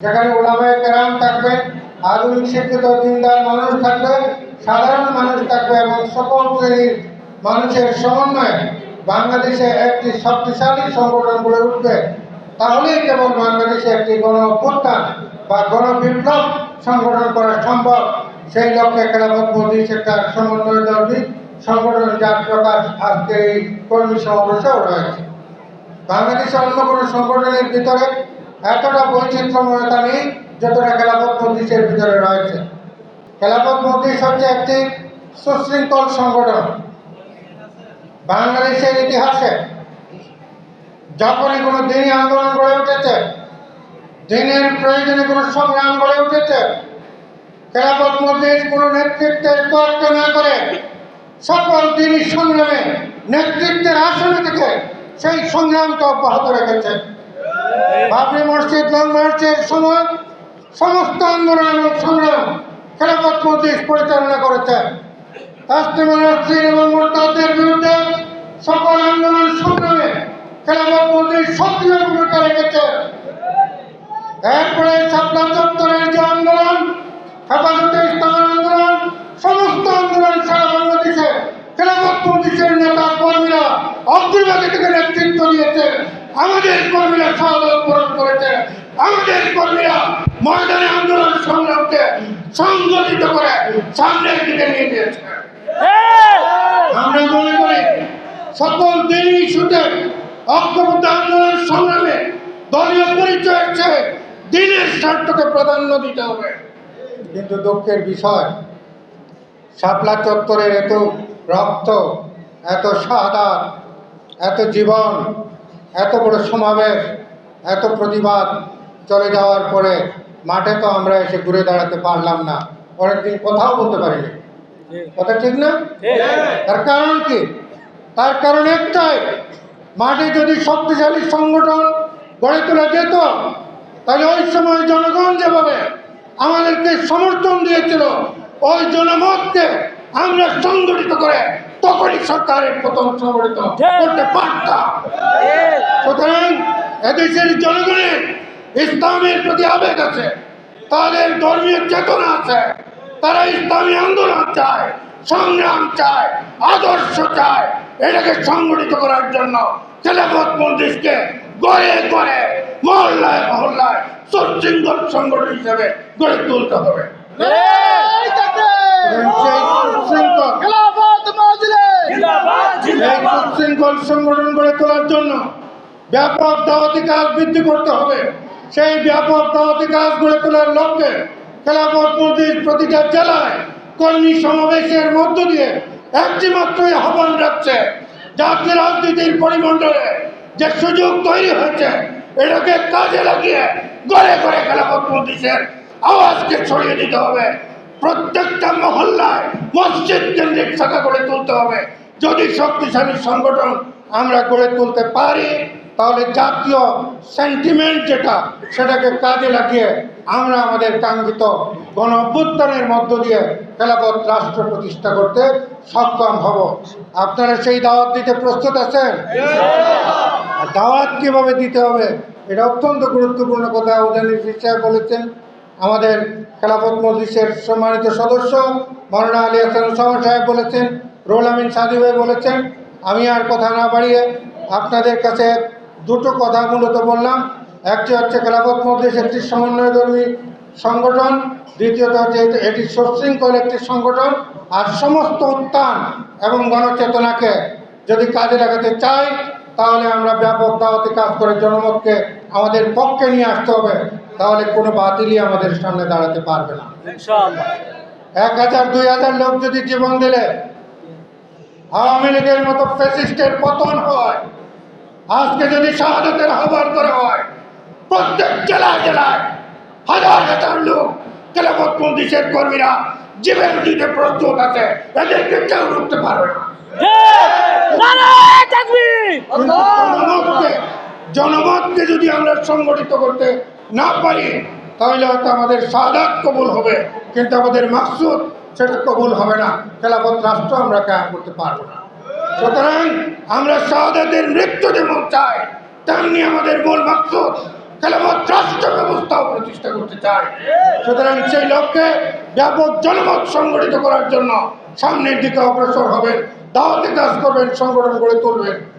যেখানে ওলামায় কেরাম থাকবে, আধুনিক শিক্ষিত দিনদার মানুষ থাকবে, সাধারণ মানুষ থাকবে এবং সকল শ্রেণির মানুষের সমন্বয়ে বাংলাদেশে একটি শক্তিশালী সংগঠন গড়ে উঠবে। তাহলেই কেবল বাংলাদেশে একটি গণ বা গণ বিপ্লব সংগঠন করা সম্ভব। সেই লক্ষ্যে কেরামত মন্দির একটা সমন্বয় দলটি সংগঠন যার প্রকাশ আজকে এই কর্মী সমাবেশেও রয়েছে। বাংলাদেশের অন্য কোনো সংগঠনের ভিতরে এতটা বৈচিত্র্যময়তা নেই, যতটা খেলাফত মজলিসের ভিতরে রয়েছে। খেলাফত মজলিস হচ্ছে একটি সুশৃঙ্খল সংগঠন। বাংলাদেশের ইতিহাসে যখনই কোনো দিনই আন্দোলন গড়ে উঠেছে, দিনের প্রয়োজনে কোনো সংগ্রাম গড়ে উঠেছে, খেলাফত মজলিস কোনো নেতৃত্বের তোয়াক্কা না করে সকল দিনই সংগ্রামে নেতৃত্বের আসনে থেকে সেই সংগ্রামকে অব্যাহত রেখেছে। মসজিদ লং মার্চের সময় সমস্ত আন্দোলন সংগ্রাম খেলাফত মজলিস পরিচালনা করেছে। তাসলিমুল নসরিন এবং বিরুদ্ধে এরপরে চত্বরের যে আন্দোলন আন্দোলন, সমস্ত আন্দোলন সারা নেতা কর্মীরা অগ্রগতি নেতৃত্ব দিয়েছে। আমাদের কর্মীরা শাহাদত বরণ করেছে। আমাদের কর্মীরা ময়দানে আন্দোলন সংগ্রামকে সংগঠিত করে সামনের দিকে নিয়ে গিয়েছে। আমরা মনে করি সকল দিনই ইস্যুতে ঐক্যবদ্ধ আন্দোলন সংগ্রামে দলীয় পরিচয় চেয়ে দিনের স্বার্থকে প্রাধান্য দিতে হবে। কিন্তু দুঃখের বিষয়, শাপলা চত্বরের এত রক্ত, এত সাদা, এত জীবন এত বড় সমাবেশ এত প্রতিবাদ চলে যাওয়ার পরে মাঠে তো আমরা এসে ঘুরে দাঁড়াতে পারলাম না। অনেকদিন কথাও বলতে পারিনি। কথা ঠিক না? তার কারণ কি? তার কারণ একটাই মাঠে যদি শক্তিশালী সংগঠন গড়ে তোলা যেত তাহলে ওই সময় জনগণ যেভাবে আমাদেরকে সমর্থন দিয়েছিল ওই জনমতকে আমরা সংগঠিত করে তখনই সরকারের প্রথম সংগঠিত করতে পারতাম। এদেশের জনগণের ইসলামের প্রতি আবেগ আছে তাদের ধর্মীয় চেতনা আছে তারা ইসলামী আন্দোলন চায় সংগ্রাম চায় আদর্শ চায় এটাকে সংগঠিত করার জন্য খেলাফত মন্দিরকে গড়ে গড়ে মহল্লায় মহল্লায় সচ্ছৃঙ্খল সংগঠন হিসেবে গড়ে তুলতে হবে। সুশৃঙ্খল সুশৃঙ্খল সংগঠন গড়ে তোলার জন্য ব্যাপক দাওয়াতি কাজ বৃদ্ধি করতে হবে। সেই ব্যাপক দাওয়াতি কাজ গড়ে তোলার লক্ষ্যে খেলাফত মন্দির প্রতিটা জেলায় কর্মী সমাবেশের মধ্য দিয়ে একটি মাত্রই আহ্বান রাখছে জাতীয় রাজনীতির পরিমণ্ডলে যে সুযোগ তৈরি হয়েছে, এটাকে কাজে লাগিয়ে গড়ে গড়ে খেলাফত মন্দিরের আওয়াজকে ছড়িয়ে দিতে হবে। প্রত্যেকটা মহল্লায় মসজিদ কেন্দ্রিক শাখা গড়ে তুলতে হবে। যদি শক্তিশালী সংগঠন আমরা গড়ে তুলতে পারি তাহলে জাতীয় সেন্টিমেন্ট যেটা সেটাকে কাজে লাগিয়ে আমরা আমাদের কাঙ্ক্ষিত গণ অভ্যুত্থানের মধ্য দিয়ে খেলাফত রাষ্ট্র প্রতিষ্ঠা করতে সক্ষম হব। আপনারা সেই দাওয়াত দিতে প্রস্তুত আছেন? দাওয়াত কীভাবে দিতে হবে এটা অত্যন্ত গুরুত্বপূর্ণ কথা উদানির সাহেব বলেছেন। আমাদের খেলাফত মজলিসের সম্মানিত সদস্য মৌলানা আলী হাসান ওসামা সাহেব বলেছেন রোল আমিন সাদি ভাই বলেছেন। আমি আর কথা না বাড়িয়ে আপনাদের কাছে দুটো কথা মূলত বললাম। একটি হচ্ছে খেলাফত মধ্যে একটি সমন্বয়ধর্মী সংগঠন দ্বিতীয়ত হচ্ছে এটি- এটি সুশৃঙ্খল একটি সংগঠন আর সমস্ত উত্থান এবং গণচেতনাকে যদি কাজে লাগাতে চাই তাহলে আমরা ব্যাপক দাওয়াতি কাজ করে জনমতকে আমাদের পক্ষে নিয়ে আসতে হবে। তাহলে কোনো বাতিলই আমাদের সামনে দাঁড়াতে পারবে না। এক হাজার দুই হাজার লোক যদি জীবন দিলে আওয়ামী লীগের মতো ফ্যাসিস্টের পতন হয় আজকে যদি শাহাদতের আহ্বান করা হয় প্রত্যেক জেলায় জেলায় হাজার হাজার লোক খেলাফত মন্দিরের কর্মীরা জীবন দিতে প্রস্তুত আছে এদেরকে কেউ রুখতে পারবে না। জনমতকে জনমতকে যদি আমরা সংগঠিত করতে না পারি তাহলে হয়তো আমাদের সাদাত কবুল হবে কিন্তু আমাদের মাকসুদ সেটা কবুল হবে না। খেলাফত রাষ্ট্র আমরা কায়াম করতে পারব না। সুতরাং আমরা শাহাদাতের মৃত্যু যেমন চাই। তেমনি আমাদের মূল মাকসুদ ব্যবস্থাও প্রতিষ্ঠা করতে চাই। সুতরাং সেই লক্ষ্যে সংগঠিত করার জন্য সামনের দিকে অগ্রসর হবেন, দাওয়াতে কাজ করবেন, সংগঠন গড়ে তুলবেন।